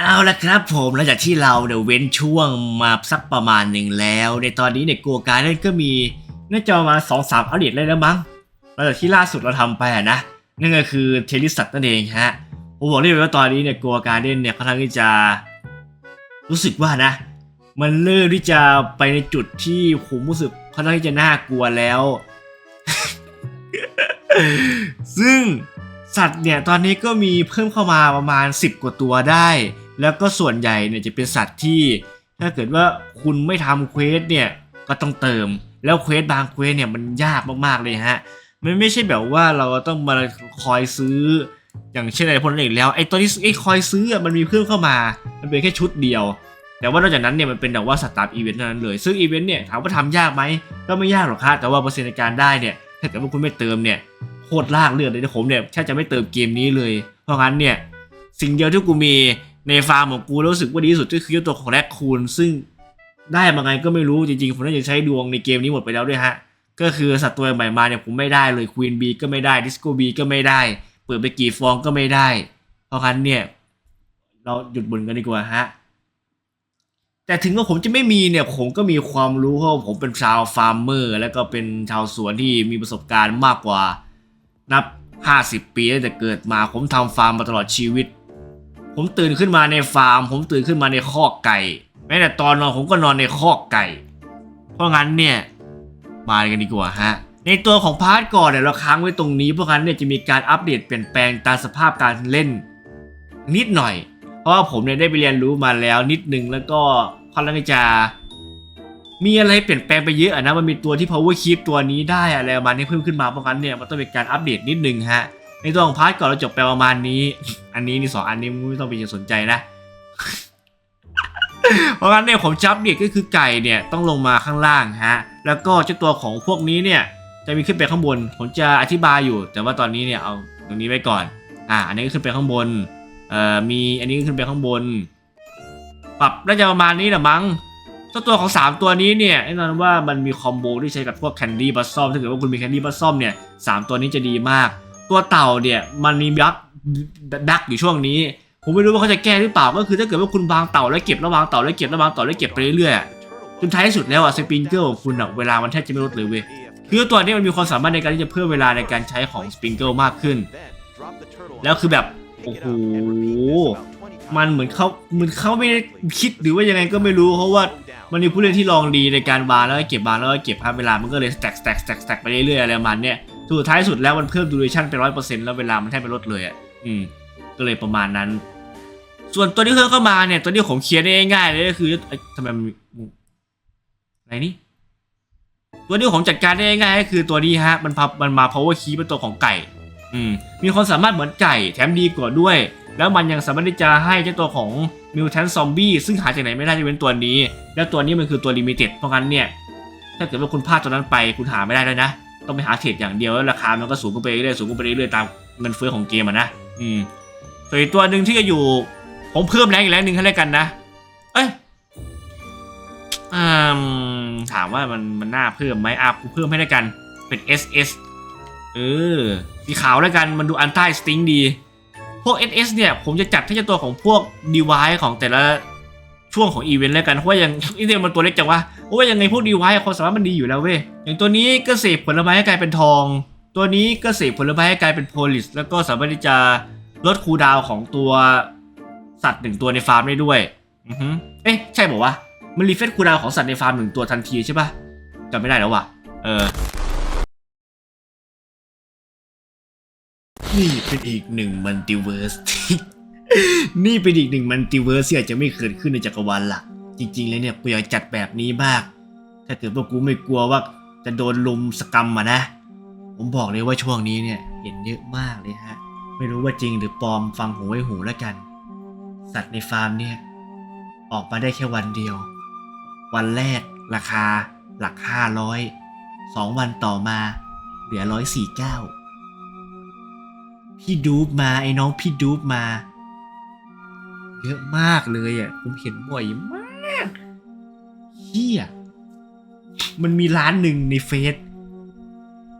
เอาละครับผมหลังจากที่เราเดี๋ยวเว้นช่วงมาสักประมาณหนึ่งแล้ว ในตอนนี้เนี่ยกัวการ์เด้นก็มีน่าจะมาสองสามอัปเดตเลยแล้วมั้งหลังจากที่ล่าสุดเราทำไปนะนั่นก็คือเทลิสัตนั่นเองฮะผมบอกได้เลยว่าตอนนี้เนี่ยกัวการ์เด้นเนี่ยค่อนข้างที่จะรู้สึกว่านะ มันเริ่มที่จะไปในจุดที่ผมรู้สึกค่อนข้างที่จะน่ากลัวแล้ว ซึ่งสัตว์เนี่ยตอนนี้ก็มีเพิ่มเข้ามาประมาณ 10 กว่าตัวได้ แล้วก็ส่วนใหญ่เนี่ยจะเป็นสัตว์ที่ ถ้าเกิดว่าคุณไม่ทำเควสเนี่ยก็ต้องเติม แล้วเควสบางเควสเนี่ยมันยากมากๆเลยฮะมันไม่ใช่แบบว่าเราต้องมาคอยซื้อ อย่างเช่นในพลเอกแล้วไอ้ตัวที่ไอ้คอยซื้ออะมันมีเพิ่มเข้ามา มันเป็นแค่ชุดเดียว แต่ว่านอกจากนั้นเนี่ยมันเป็นแบบว่าสตาร์ทอีเวนต์นั้นเลย ซึ่งอีเวนต์เนี่ยถามว่าทำยากไหมก็ไม่ยากหรอกครับแต่ว่าเปอร์เซ็นต์ในการได้เนี่ยถ้าเกิดว่าคุณไม่เติมเนี่ยโคตรลากเลือดเลยนะผมเนี่ยแค่จะไม่เติมเกมนี้เลย เพราะงั้นเนี่ยสิ่งเดียวที่กูมี ในฟาร์มของกูรู้สึกว่าดีที่สุดก็คือตัวของแรคคูนซึ่งได้มาไงก็ไม่รู้จริงๆผมน่าจะใช้ดวงในเกมนี้หมดไปแล้วด้วยฮะ ก็คือสัตว์ตัวใหม่มาเนี่ยผมไม่ได้เลยควีนบีก็ไม่ได้ดิสโก้บีก็ไม่ได้ เปิดไปกี่ฟองก็ไม่ได้ เพราะงั้นเนี่ย เราหยุดบ่นกันดีกว่าฮะ แต่ถึงว่าผมจะไม่มีเนี่ยผมก็มีความรู้เพราะผมเป็นชาวฟาร์มเมอร์ แล้วก็เป็นชาวสวนที่มีประสบการณ์มากกว่านับ 50 ปีตั้งแต่เกิดมาผมทำฟาร์มมาตลอดชีวิต ผมตื่นขึ้นมาในฟาร์ม ผมตื่นขึ้นมาในคอกไก่ แม้แต่ตอนนอนผมก็นอนในคอกไก่ เพราะงั้นเนี่ยมากันดีกว่าฮะ ในตัวของพาร์ทก่อนเนี่ยเราค้างไว้ตรงนี้ เพราะงั้นเนี่ยจะมีการอัปเดตเปลี่ยนแปลงตามสภาพการเล่น นิดหน่อย เพราะว่าผมเนี่ยได้ไปเรียนรู้มาแล้วนิดนึงแล้วก็ค่อนข้างจะมีอะไรเปลี่ยนแปลงไปเยอะอะนะมันมีตัวที่ power keep ตัวนี้ได้อะไรประมาณนี้เพิ่มขึ้นมาเพราะงั้นเนี่ยมันต้องเป็นการอัปเดตนิดนึงฮะ ในตัวของพาร์ทก่อนเราจบไปประมาณนี้ อันนี้นี่สองอันนี้ไม่ต้องไปสนใจนะ เพราะงั้นเนี่ยผมจับเด็กก็คือไก่เนี่ยต้องลงมาข้างล่างฮะ แล้วก็เจ้าตัวของพวกนี้เนี่ยจะมีขึ้นไปข้างบน ผมจะอธิบายอยู่ แต่ว่าตอนนี้เนี่ยเอาตรงนี้ไว้ก่อน อ่า อันนี้ก็ขึ้นไปข้างบน เอ่อ มีอันนี้ก็ขึ้นไปข้างบน ปรับน่าจะประมาณนี้แหละมั้งเจ้าตัวของ 3 ตัวนี้เนี่ยแน่นอนว่ามันมีคอมโบที่ใช้กับพวกแคนดี้บัสซอมถ้าเกิดว่าคุณมีแคนดี้บัสซอมเนี่ยสามตัวนี้จะดีมาก ตัวเต่าเนี่ยมันมีดักดักอยู่ช่วงนี้ ผมไม่รู้ว่าเขาจะแก้หรือเปล่าก็คือถ้าเกิดว่าคุณวางเต่าแล้วเก็บระววางเต่าแล้วเก็บระววางเต่าแล้วเก็บไปเรื่อยๆจนท้ายที่สุดแล้วอะสปริงเกิลของคุณอะเวลามันแทบจะไม่ลดเลยเว้ยคือตัวนี้มันมีความสามารถในการที่จะเพิ่มเวลาในการใช้ของสปริงเกิลมากขึ้น แล้วคือแบบโอ้โหมันเหมือนเขาเหมือนเขาไม่ได้คิดหรือว่ายังไงก็ไม่รู้เพราะว่ามันมีผู้เล่นที่ลองดีในการวางแล้วก็เก็บบางแล้วก็เก็บครับเวลามันก็เลยสแต็กสแต็กสแต็กสแต็กไปเรื่อยๆอะไรประมาณเนี้ย สุดท้ายสุดแล้วมันเพิ่มดูเรชั่นไปร้อยเปอร์เซ็นต์แล้วเวลามันแทบไม่ลดเลยอะอืมก็เลยประมาณนั้น ส่วนตัวที่เพิ่มเข้ามาเนี่ย ตัวที่ผมเคลียร์ได้ง่ายเลยก็คือทำไมมันอะไรนี่ตัวที่ผมจัดการได้ง่ายก็คือตัวนี้ฮะ มันพับมันมา power key เป็นตัวของไก่ อืมมีความสามารถเหมือนไก่แถมดีกว่าด้วย แล้วมันยังสามารถที่จะให้เจ้าตัวของ mutant zombie ซึ่งหาจากไหนไม่ได้จะเป็นตัวนี้ แล้วตัวนี้มันคือตัว limited เพราะงั้นเนี่ยถ้าเกิดว่าคุณพลาดตัวนั้นไปคุณหาไม่ได้แล้วนะ ต้องไปหาเทรดอย่างเดียวแล้วราคามันก็สูงขึ้นไปเรื่อยสูงขึ้นไปเรื่อยตามเงินเฟ้อของเกมอะนะอืมส่วนอีกตัวหนึ่งที่จะอยู่ ผมเพิ่มแรงอีกแรงหนึ่งให้แล้วกันนะ เอ้ยอืมถามว่ามันมันน่าเพิ่มไหมอะกูเพิ่มให้แล้วกัน เป็น SS เออสีขาวแล้วกันมันดูอันใต้สติงดี พวก SS เนี่ย ผมจะจัดให้เจ้าตัวของพวก device ของแต่ละ ช่วงของอีเวนต์แล้วกันเพราะว่ายังอีเวนต์มันตัวเล็กจังวะเพราะว่ายังไงพวก device ความสามารถมันดีอยู่แล้วเว้ยอย่างตัวนี้ก็เสพผลไม้ให้กลายเป็นทอง ตัวนี้ก็เสพผลไม้ให้กลายเป็นโพลิสแล้วก็สามารถที่จะลดคูลดาวของตัวสัตว์หนึ่งตัวในฟาร์มได้ด้วยอือฮึเอ๊ะใช่บอกว่ามันรีเฟซคูลดาวของสัตว์ในฟาร์มหนึ่งตัวทันทีใช่ปะจำไม่ได้แล้วว่ะเออนี่เป็นอีกหนึ่งมัลติเวิร์ส นี่เป็นอีกหนึ่งมัลติเวิร์สที่อาจจะไม่เกิดขึ้นในจักรวาลหลัก จริงๆแล้วเนี่ยกูอยากจัดแบบนี้บ้างถ้าเกิดว่ากูไม่กลัวว่าจะโดนลุมสกรรมอะนะ ผมบอกเลยว่าช่วงนี้เนี่ยเห็นเยอะมากเลยฮะ ไม่รู้ว่าจริงหรือปลอมฟังหูไว้หูแล้วกัน สัตว์ในฟาร์มเนี่ย ออกมาได้แค่วันเดียว วันแรกราคาหลักห้าร้อยสองวันต่อมา เหลือร้อยสี่เก้าพี่ดูบมาไอ้น้องพี่ดูบมา เยอะมากเลยอะผมเห็นบ่อยมากเฮียมันมีร้านหนึ่งในเฟซ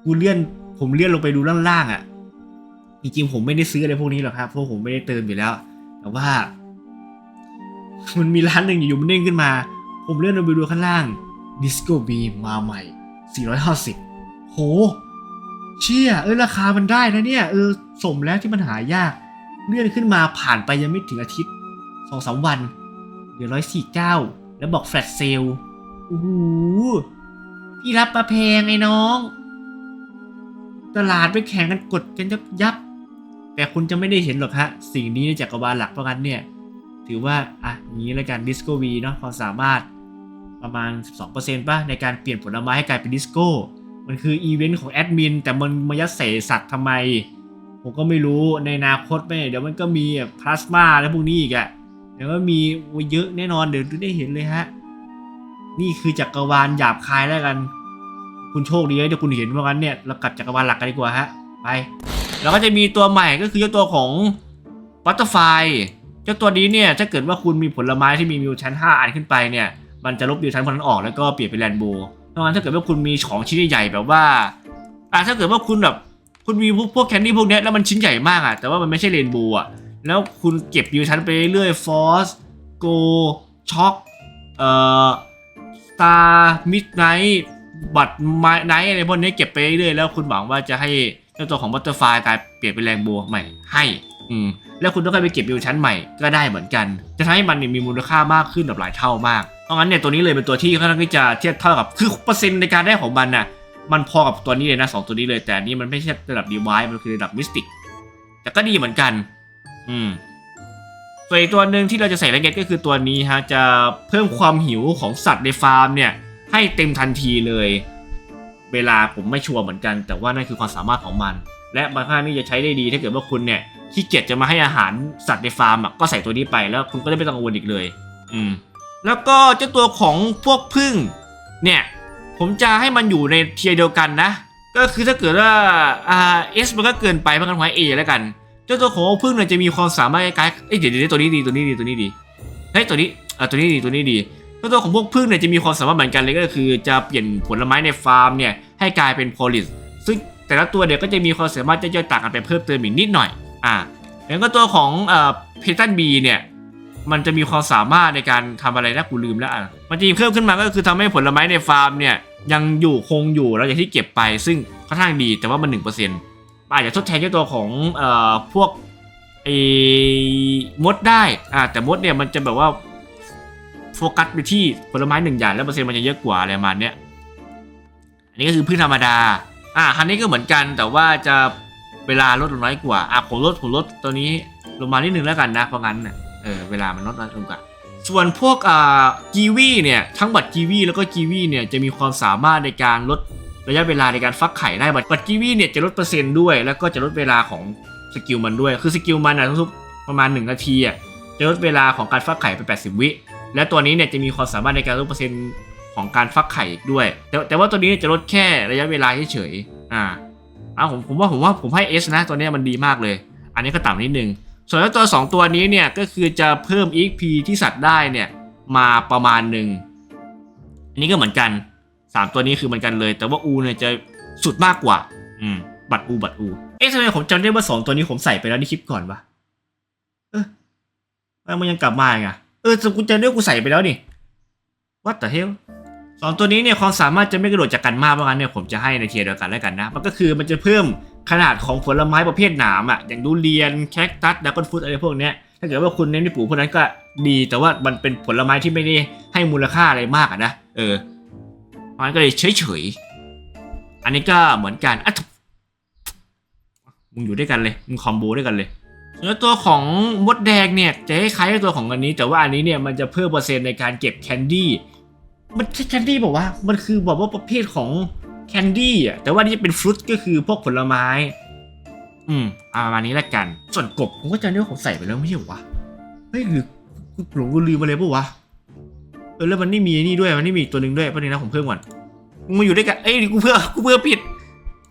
กูเลื่อนผมเลื่อนลงไปดูล่างๆอะจริงๆผมไม่ได้ซื้ออะไรพวกนี้หรอกครับเพราะผมไม่ได้เติมอยู่แล้ว แต่ว่า มันมีร้านหนึ่งอยู่ๆมันเด้งขึ้นมา ผมเลื่อนลงไปดูข้างล่าง Disco B มาใหม่ 450 โห เชี่ย เออราคามันได้นะเนี่ย เออ สมแล้วที่มันหายาก เลื่อนขึ้นมาผ่านไปยังไม่ถึงอาทิตย์ สองสามวันเหลือร้อยสี่เก้าแล้วบอกแฟลตเซลโอ้โหพี่รับมาแพงไอ้น้อง ตลาดไปแข่งกันกดกันยับยับ แต่คุณจะไม่ได้เห็นหรอกฮะ สิ่งนี้ในจักรวาลหลักเพราะงั้นเนี่ย ถือว่า อะนี้แล้วกันดิสโกวีเนาะความสามารถประมาณ 12%ป่ะ ในการเปลี่ยนผลไม้ให้กลายเป็นดิสโก้ มันคืออีเวนต์ของแอดมินแต่มันมายัดใส่สัตว์ทำไม ผมก็ไม่รู้ในอนาคตไม่เดี๋ยวมันก็มีพลาสมาและพวกนี้อีกอะ เดี๋ยวก็มีเยอะแน่นอนเดี๋ยวได้เห็นเลยฮะ นี่คือจักรวาลหยาบคายแล้วกัน คุณโชคดีเลยเดี๋ยวคุณเห็นว่างั้นเนี่ยเรากลับจักรวาลหลักกันดีกว่าฮะไปแล้วก็จะมีตัวใหม่ก็คือเจ้าตัวของบัตเตอร์ไฟเจ้าตัวนี้เนี่ยถ้าเกิดว่าคุณมีผลไม้ที่มีมิวชั้น 5 อันขึ้นไปเนี่ย มันจะลบมิวชั้นพวกนั้นออกแล้วก็เปลี่ยนเป็นแรนโบว์เพราะงั้นถ้าเกิดว่าคุณมีของชิ้นใหญ่แบบว่าอะถ้าเกิดว่าคุณแบบคุณมีพวกพวกแคนดี้พวกเนี้ยแล้วมันชิ้นใหญ่มากอะแต่ว่ามันไม่ใช่เรนโบว์อะ แล้วคุณเก็บมิวชั้นไปเรื่อยฟอสโกช็อกเอ่อตามิดไนท์บัตไมไนท์อะไรพวกนี้เก็บไปเรื่อยแล้วคุณหวังว่าจะให้เจ้าตัวของบัตเตอร์ไฟกลายเปลี่ยนเป็นแรงโบว์ใหม่ให้อืมแล้วคุณต้องไปเก็บวิวชั้นใหม่ก็ได้เหมือนกัน จะทำให้มันมีมูลค่ามากขึ้นแบบหลายเท่ามากเพราะงั้นเนี่ยตัวนี้เลยเป็นตัวที่ค่อนข้างที่จะเทียบเท่ากับคือเปอร์เซ็นต์ในการได้ของมันน่ะมันพอกับตัวนี้เลยนะสองตัวนี้เลยแต่นี้มันไม่ใช่ระดับดีไวมันคือระดับมิสติกแต่ก็ดีเหมือนกัน อืมส่วนอีกตัวหนึ่งที่เราจะใส่แรงเก็ตก็คือตัวนี้ฮะจะเพิ่มความหิวของสัตว์ในฟาร์มเนี่ย ให้เต็มทันทีเลย เวลาผมไม่ชัวร์เหมือนกัน แต่ว่านั่นคือความสามารถของมัน และบางครั้งนี่จะใช้ได้ดีถ้าเกิดว่าคุณเนี่ยขี้เกียจจะมาให้อาหารสัตว์ในฟาร์มอะก็ใส่ตัวนี้ไปแล้วคุณก็ได้ไม่ต้องกังวลอีกเลย อืม แล้วก็เจ้าตัวของพวกพึ่งเนี่ยผมจะให้มันอยู่ในเทียร์เดียวกันนะ ก็คือถ้าเกิดว่าอ่าเอสมันก็เกินไปเพราะงั้นไว้เอแล้วกัน เจ้าตัวของพึ่งเนี่ยจะมีความสามารถคล้ายเอ้ยเดี๋ยวเดี๋ยวตัวนี้ดีตัวนี้ดีตัวนี้ดีเฮ้ยตัวนี้อ่าตัวนี้ดีตัวนี้ดีเจ้าตัวของพวกพึ่งเนี่ยจะมีความสามารถเหมือนกันเลยก็คือจะเปลี่ยนผลไม้ในฟาร์มเนี่ยให้กลายเป็นโพลิสซึ่งแต่ละตัวเนี่ยก็จะมีความสามารถจะต่างกันไปเพิ่มเติมอีกนิดหน่อยอ่าแล้วก็ตัวของเอ่อเพตันบีเนี่ยมันจะมีความสามารถในการทำอะไรนะกูลืมแล้วอะมันจะเพิ่มขึ้นมาก็คือทำให้ผลไม้ในฟาร์มเนี่ยยังอยู่คงอยู่แล้วอย่างที่เก็บไป ซึ่งค่อนข้างดีแต่ว่ามันหนึ่งเป อาจจะทดแทนด้วยตัวของเอ่อพวกไอ้มดได้อ่าแต่มดเนี่ยมันจะแบบว่าโฟกัสไปที่ผลไม้หนึ่งอย่างแล้วเปอร์เซ็นต์มันจะเยอะกว่าอะไรประมาณเนี้ยอันนี้ก็คือพืชธรรมดาอ่าคันนี้ก็เหมือนกันแต่ว่าจะเวลาลดลงน้อยกว่าอะผมลดผมลดตัวนี้ลงมานิดนึงแล้วกันนะเพราะงั้นน่ะเออเวลามันลดน้อยลงกว่าส่วนพวกอ่ากีวีเนี่ยทั้งบัตรกีวีแล้วก็กีวีเนี่ยจะมีความสามารถในการลด ระยะเวลาในการฟักไข่ได้บัตรบัตรกีวีเนี่ยจะลดเปอร์เซ็นต์ด้วย แล้วก็จะลดเวลาของสกิลมันด้วย คือสกิลมันอะทุกๆประมาณ 1 นาทีอะจะลดเวลาของการฟักไข่ไป 80 วิ และตัวนี้เนี่ยจะมีความสามารถในการลดเปอร์เซ็นต์ของการฟักไข่อีกด้วย แต่แต่ว่าตัวนี้จะลดแค่ระยะเวลาเฉยๆอ่าอะผมผมว่าผมว่าผมให้ S นะ ตัวนี้มันดีมากเลย อันนี้ก็ต่ำนิดนึง ส่วนตัว 2 ตัวนี้เนี่ยก็คือจะเพิ่ม EXP ที่สัตว์ได้เนี่ยมาประมาณหนึ่งอันนี้ก็เหมือนกัน 3ตัวนี้คือเหมือนกันเลย แต่ว่าอูเนี่ยจะสุดมากกว่า อืม บัตรอูบัตรอูเอ๊ะทำไมผมจำได้ว่า2ตัวนี้ผมใส่ไปแล้วในคลิปก่อนวะเออแล้วมันยังกลับมาอีกอะเออกูจำได้ว่ากูใส่ไปแล้วนี่ What the hell สองตัวนี้เนี่ยความสามารถจะไม่กระโดดจากกันมากเพราะงั้นเนี่ยผมจะให้ในเทียร์เดียวกันแล้วกันนะ มันก็คือมันจะเพิ่มขนาดของผลไม้ประเภทหนามอะอย่างดูเรียนแคคตัสดักกอนฟุตอะไรพวกเนี้ยถ้าเกิดว่าคุณเน้นในปลูกพวกนั้นก็ดีแต่ว่ามันเป็นผลไม้ที่ไม่ได้ให้มูลค่าอะไรมากอะนะเออ เพราะงั้นก็เลยเฉยเฉยๆอันนี้ก็เหมือนกันอะมึงอยู่ด้วยกันเลย มึงคอมโบด้วยกันเลยแล้วตัวของมดแดงเนี่ยจะคล้ายกับตัวของอันนี้ แต่ว่าอันนี้เนี่ยมันจะเพิ่มเปอร์เซ็นต์ในการเก็บแคนดี้ มันใช่แคนดี้บอกว่า มันคือบอกว่าประเภทของแคนดี้อะ แต่ว่านี่จะเป็นฟรุตก็คือพวกผลไม้ อืมเอาประมาณนี้ละกัน ส่วนกบผมก็จำได้ว่าผมใส่ไปแล้วไม่ใช่เหรอวะ เฮ้ยหรือหลงลืมไปเลยปะวะ เออแล้วมันนี่มีนี่ด้วยมันนี่มีอีกตัวหนึ่งด้วยประเด็นนะผมเพิ่มก่อนมึงมาอยู่ด้วยกันเอ้ยกูเพื่อกูเพื่อผิด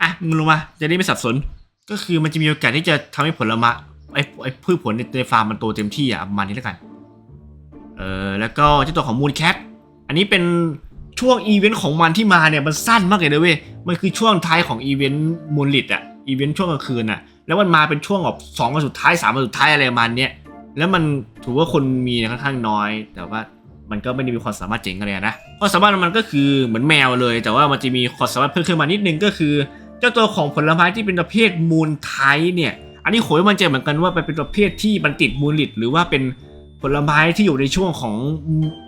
อะมึงลงมาจะได้ไม่สับสน ก็คือมันจะมีโอกาสที่จะทำให้ผลไม้ไอ้ไอ้พืชผลในในฟาร์มมันโตเต็มที่อะประมาณนี้และกันเออแล้วก็เจ้าตัวของมูนแคทอันนี้เป็นช่วงอีเวนต์ของมันที่มาเนี่ยมันสั้นมากเลยนะเว้ยมันคือช่วงท้ายของอีเวนต์มูลลิดอะอีเวนต์ช่วงกลางคืนอะแล้วมันมาเป็นช่วงแบบสองวันสุดท้ายสามวันสุดท้ายอะไรประมาณเนี้ยแล้วมันถือว่าคนมีค่อนข้างน้อย แต่ว่า มันก็ไม่ได้มีความสามารถเจ๋งอะไรนะความสามารถมันก็คือเหมือนแมวเลย แต่ว่ามันจะมีความสามารถเพิ่มขึ้นมานิดนึงก็คือ เจ้าตัวของผลไม้ที่เป็นประเภทมูลไทเนี่ย อันนี้โขยมันจะเหมือนกันว่าเป็นประเภทที่มันติดมูลลิดหรือว่าเป็นผลไม้ที่อยู่ในช่วงของ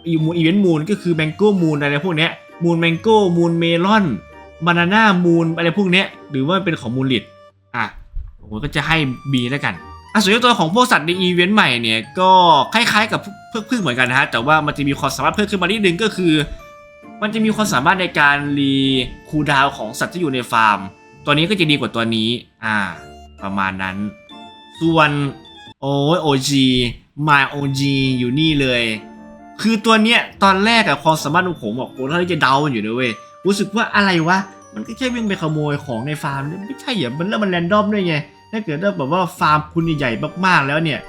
อีมูอีเวนต์มูลก็คือแมงโก้มูลอะไรพวกเนี้ยมูลแมงโก้มูลเมลอนบานาน่ามูลอะไรพวกเนี้ยหรือว่าเป็นของมูลลิดอะผมก็จะให้ B แล้วกัน อะส่วนตัวของพวกสัตว์ในอีเวนต์ใหม่เนี่ยก็คล้ายๆกับเพื่อพึ่งเหมือนกันนะฮะแต่ว่ามันจะมีความสามารถเพิ่มขึ้นมานิดนึงก็คือ มันจะมีความสามารถในการรีคูดาวของสัตว์ที่อยู่ในฟาร์ม ตัวนี้ก็จะดีกว่าตัวนี้ อ่า ประมาณนั้น ส่วนโอ้ยโอจีมาโอจีอยู่นี่เลย คือตัวเนี้ยตอนแรกอะความสามารถของผมอะโอ้เท่านจะเดาอยู่นะเว้ยรู้สึกว่าอะไรวะมันก็แค่วิ่งไปขโมยของในฟาร์มไม่ใช่เหรอมันแล้วมันแรนดอมด้วยไง ถ้าเกิดว่าแบบว่าฟาร์มคุณใหญ่ๆมากๆแล้วเนี่ย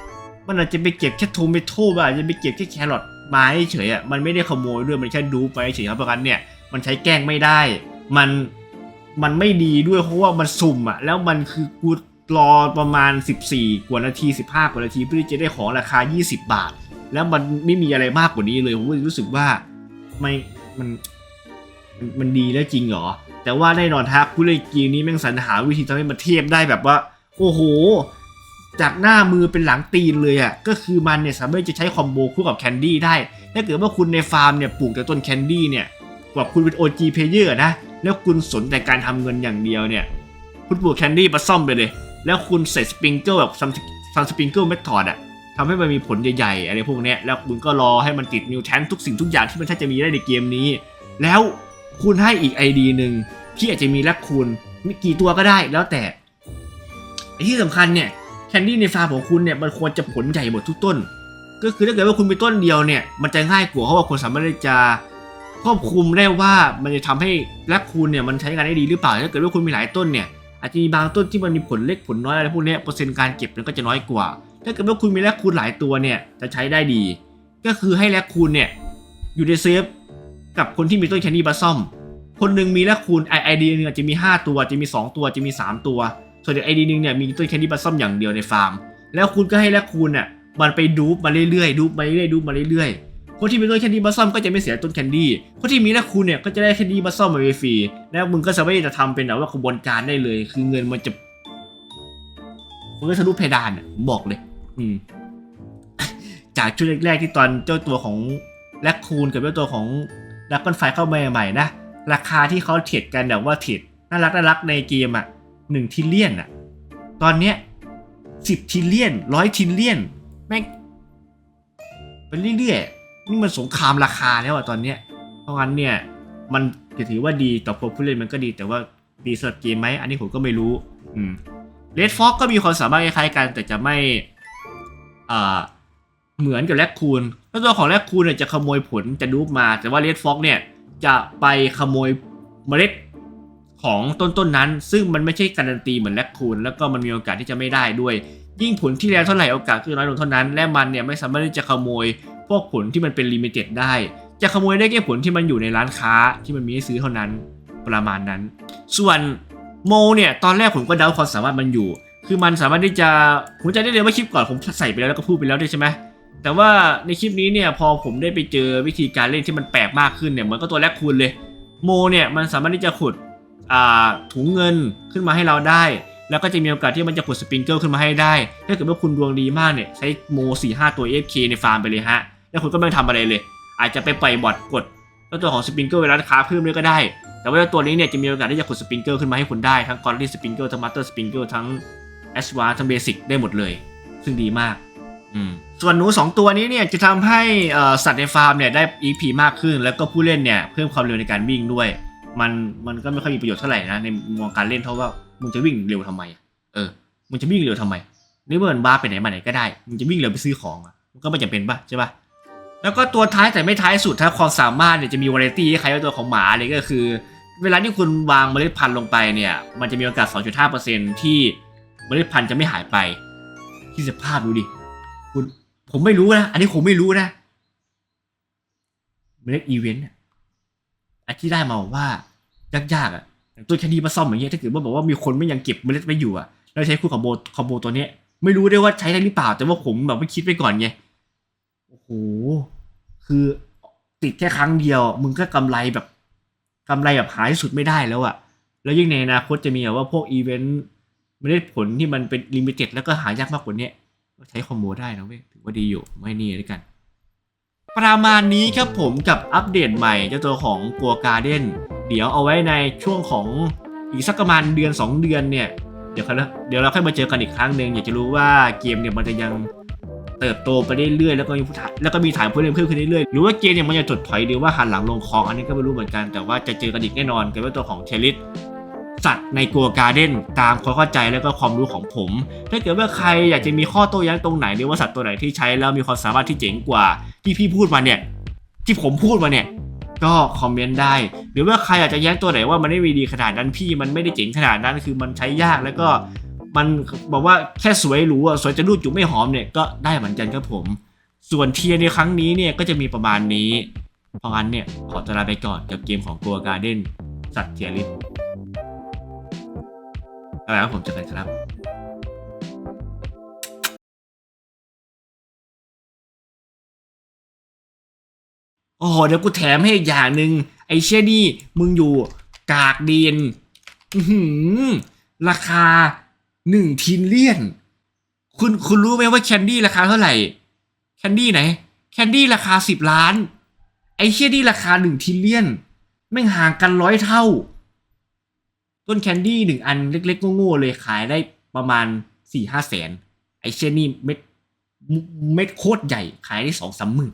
มันอาจจะไปเก็บแค่โทเมโต้อาจจะไปเก็บแค่แครอทมาเฉยๆอะมันไม่ได้ขโมยด้วยมันแค่ดูไปเฉยครับเพราะงั้นเนี่ยมันใช้แกล้งไม่ได้ มันมันไม่ดีด้วยเพราะว่ามันสุ่มอะแล้วมันคือกูรอประมาณ 14 กว่านาที 15 กว่านาทีเพื่อที่จะได้ของราคา 20 บาท แล้วมันไม่มีอะไรมากกว่านี้เลยผมก็รู้สึกว่าไม่มันมันดีแล้วจริงเหรอแต่ว่าแน่นอนทักผู้เล่นเกมนี้แม่งสรรหาวิธีทำให้มันเทียบได้แบบว่า โอ้โห จากหน้ามือเป็นหลังตีนเลยอะ่ะ ก็คือมันเนี่ยสามารถจะใช้คอมโบคู่กับแคนดี้ได้ ถ้าเกิดว่าคุณในฟาร์มเนี่ยปลูกแต่ต้นแคนดี้เนี่ย กว่าคุณเป็น OG player นะ แล้วคุณสนแต่การทำเงินอย่างเดียวเนี่ย คุณปลูกแคนดี้มาซ่อมไปเลย แล้วคุณใส่สปริงเกิลแบบซัมซัมสปริงเกิลเมธอดอะทำให้มันมีผลใหญ่ๆอะไรพวกนี้แล้วคุณก็รอให้มันติดนิวแทนทุกสิ่งทุกอย่างที่มันถ้าจะมีได้ในเกมนี้ แล้วคุณให้อีกไอดีหนึ่งที่อาจจะมีแลกคูณมีกี่ตัวก็ได้แล้วแต่ ที่สำคัญเนี่ยแคนดี้ในฟาร์มของคุณเนี่ยมันควรจะผลใหญ่หมดทุกต้น ก็คือถ้าเกิดว่าคุณมีต้นเดียวเนี่ยมันจะง่ายกว่าเพราะว่าคุณสามารถจะควบคุมได้ว่ามันจะทำให้แลกคูณเนี่ยมันใช้งานได้ดีหรือเปล่าถ้าเกิดว่าคุณมีหลายต้นเนี่ยอาจจะมีบางต้นที่มันมีผลเล็กผลน้อยอะไรพวกนี้เปอร์เซ็นต์การเก็บมันก็จะน้อยกว่า ถ้าเกิดว่าคุณมีแลกคูณหลายตัวเนี่ยจะใช้ได้ดี ก็คือให้แลกคูณเนี่ยอยู่ในเซฟกับคนที่มีต้นแคนดี้บัสซอมคนหนึ่งมีแลกคูณไอไอดีนึงอาจจะมี 5 ตัวจะมี 2 ตัวจะมี 3 ตัว ส่วนอีกไอดีนึงเนี่ยมีต้นแคนดี้บัสซอมอย่างเดียวในฟาร์ม แล้วคุณก็ให้แลกคูณเนี่ยมันไปดูปมาเรื่อยๆดูปมาเรื่อยๆดูปมาเรื่อยๆคนที่มีต้นแคนดี้บัสซอมก็จะไม่เสียต้นแคนดี้คนที่มีแลกคูณเนี่ยก็จะได้แคนดี้บัสซอมมาฟรีแล้วมึงก็สามารถจะทำเป็นแบบว่ากระบวนการได้เลย คือเงินมันจะมันก็ทะลุเพดานอะบอกเลย อืมจากช่วงแรกๆที่ตอนเจ้าตัวของแลกคูณกับเจ้าตัวของดักก้อนไฟเข้ามาใหม่ๆนะราคาที่เขาเทรดกันแบบว่าเทรดน่ารักน่ารักในเกมอะ หนึ่งทิลเลียนอะตอนเนี้ยสิบทิลเลียนร้อยทิลเลียนแม่งไปเรื่อยๆนี่มันสงครามราคาแล้วอะตอนเนี้ย เพราะงั้นเนี่ยมันถือว่าดีต่อผู้เล่นมันก็ดีแต่ว่าดีสำหรับเกมไหมอันนี้ผมก็ไม่รู้ อืมเลดฟ็อกก็มีความสามารถคล้ายๆกัน แต่จะไม่อ่าเหมือนกับแลคคูนแล้วตัวของแลคคูนเนี่ยจะขโมยผลจะดูปมา แต่ว่าเลดฟ็อกเนี่ยจะไปขโมยเมล็ด ของต้นต้นๆนั้น ซึ่งมันไม่ใช่การันตีเหมือนแลคคูนแล้วก็มันมีโอกาสที่จะไม่ได้ด้วย ยิ่งผลที่แล้วเท่าไหร่โอกาสก็น้อยลงเท่านั้น และมันเนี่ยไม่สามารถที่จะขโมย พวกผลที่มันเป็นลิมิเต็ดได้ จะขโมยได้แค่ผลที่มันอยู่ในร้านค้าที่มันมีให้ซื้อเท่านั้นประมาณนั้น ส่วนโมเนี่ยตอนแรกผมก็เดาความสามารถมันอยู่ คือมันสามารถที่จะผมจะได้เลยว่าคลิปก่อนผมใส่ไปแล้วแล้วก็พูดไปแล้วด้วยใช่ไหมแต่ว่าในคลิปนี้เนี่ยพอผมได้ไปเจอวิธีการเล่นที่มันแปลกมากขึ้นเนี่ยเหมือนก็ตัวแรกคูณเลยโมเนี่ยมันสามารถที่จะขุด ถุงเงินขึ้นมาให้เราได้ แล้วก็จะมีโอกาสที่มันจะขุดสปริงเกิลขึ้นมาให้ได้ ถ้าเกิดว่าคุณดวงดีมากเนี่ยใช้โม4 5 ตัว AFK ในฟาร์มไปเลยฮะ แล้วคุณก็ไม่ต้องทำอะไรเลย อาจจะไปปล่อยบอทกดแล้วตัวของสปริงเกิลเวลาค้าเพิ่มด้วยก็ได้ แต่ว่าตัวนี้เนี่ยจะมีโอกาสที่จะขุดสปริงเกิลขึ้นมาให้คุณได้ ทั้งกอร์ลี่สปริงเกิลทั้งมาสเตอร์สปริงเกิลทั้งแอชวาทั้งเบสิกได้หมดเลย ซึ่งดีมากอืมส่วนหนู 2 ตัวนี้เนี่ยจะทำให้สัตว์ในฟาร์มเนี่ยได้ EP มากขึ้น แล้วก็ผู้เล่นเนี่ยเพิ่มความเร็วในการวิ่งด้วย มันมันก็ไม่ค่อยมีประโยชน์เท่าไหร่นะในมุมมองการเล่นเพราว่ามึงจะวิ่งเร็วทำไมเออมึงจะวิ่งเร็วทำไมนี่เมื่อนบ้าไปไหนมาไหนก็ได้มึงจะวิ่งเร็วไปซื้อของอะมันก็ไม่จำเป็นป่ะใช่ป่ะแล้วก็ตัวท้ายแต่ไม่ท้ายสุดถ้าความสามารถเนี่ยจะมีวาไรตี้คล้ายกับตัวของหมาเลยก็คือ เวลาที่คุณวางเมล็ดพันธุ์ลงไปเนี่ย มันจะมีโอกาส 2.5%ที่เมล็ดพันธุ์จะไม่หายไปที่สภาพดูดิคุณผมไม่รู้นะ อันนี้ผมไม่รู้นะเมล็ดอีเวนต์ อันที่ได้มาว่ายากๆอะตัวแคนดีมาซ่อมอย่างเงี้ยถ้าเกิดว่าบอกว่ามีคนไม่ยังเก็บเมล็ดไว้อยู่อะแล้วใช้คู่คอมโบคอมโบตัวเนี้ย ไม่รู้ด้วยว่าใช้ได้หรือเปล่า แต่ว่าผมแบบไม่คิดไปก่อนไงโอ้โหคือติดแค่ครั้งเดียว มึงก็กำไรแบบกำไรแบบหายสุดไม่ได้แล้วอะแล้วยิ่งในอนาคตจะมีแบบว่าพวกอีเวนต์ไม่ได้ผลที่มันเป็นลิมิเต็ดแล้วก็หายากมากกว่านี้ใช้คอมโบได้นะเว้ยถือว่าดีอยู่ไม่นี่ด้วยกัน ประมาณนี้ครับผมกับอัปเดตใหม่เจ้าตัวของกัวการ์เด้นเดี๋ยวเอาไว้ในช่วงของอีกสักประมาณเดือน 2 เดือนเนี่ย เดี๋ยวเขาเดี๋ยวเราค่อยมาเจอกันอีกครั้งหนึ่งอยากจะรู้ว่าเกมเนี่ยมันจะยังเติบโตไปเรื่อยๆแล้วก็มีผู้ถ่ายแล้วก็มีฐานผู้เล่นเพิ่มขึ้นเรื่อยๆหรือว่าเกมเนี่ยมันจะถดถอยหรือว่าหันหลังลงคลองอันนี้ก็ไม่รู้เหมือนกันแต่ว่าจะเจอกันอีกแน่นอนกับตัวของเทลิส สัตว์ในกัวการ์เด้นตามความเข้าใจแล้วก็ความรู้ของผม ถ้าเกิดว่าใครอยากจะมีข้อโต้แย้งตรงไหนหรือว่าสัตว์ตัวไหนที่ใช้แล้วมีความสามารถที่เจ๋งกว่าที่พี่พูดมาเนี่ยที่ผมพูดมาเนี่ยก็คอมเมนต์ได้ หรือว่าใครอยากจะแย้งตัวไหนว่ามันไม่ดีขนาดนั้นพี่มันไม่ได้เจ๋งขนาดนั้นคือมันใช้ยากแล้วก็มันบอกว่าแค่สวยหรูอะสวยจะรูดจุบไม่หอมเนี่ยก็ได้เหมือนกันครับผม ส่วนเทียร์ในครั้งนี้เนี่ยก็จะมีประมาณนี้เพราะงั้นเนี่ยขอตัวลาไปก่อนกับเกมของกัวการ์เด้นสัตว์เทียริส แล้วผมเจอกันครับโอ้โหเดี๋ยวกูแถมให้อีกอย่างหนึ่งไอ้เชี่ยนี่มึงอยู่กากเดียนราคาหนึ่งทินเลียน คุณคุณรู้ไหมว่าแคนดี้ราคาเท่าไหร่ แคนดี้ไหน แคนดี้ราคาสิบล้าน ไอ้เชี่ยนี่ราคาหนึ่งทินเลียนแม่งห่างกันร้อยเท่า ต้นแคนดี้หนึ่งอันเล็กๆโง่ๆเลยขายได้ประมาณสี่ห้าแสนไอเช่นนี่เม็ดเม็ดโคตรใหญ่ขายได้สองสามหมื่น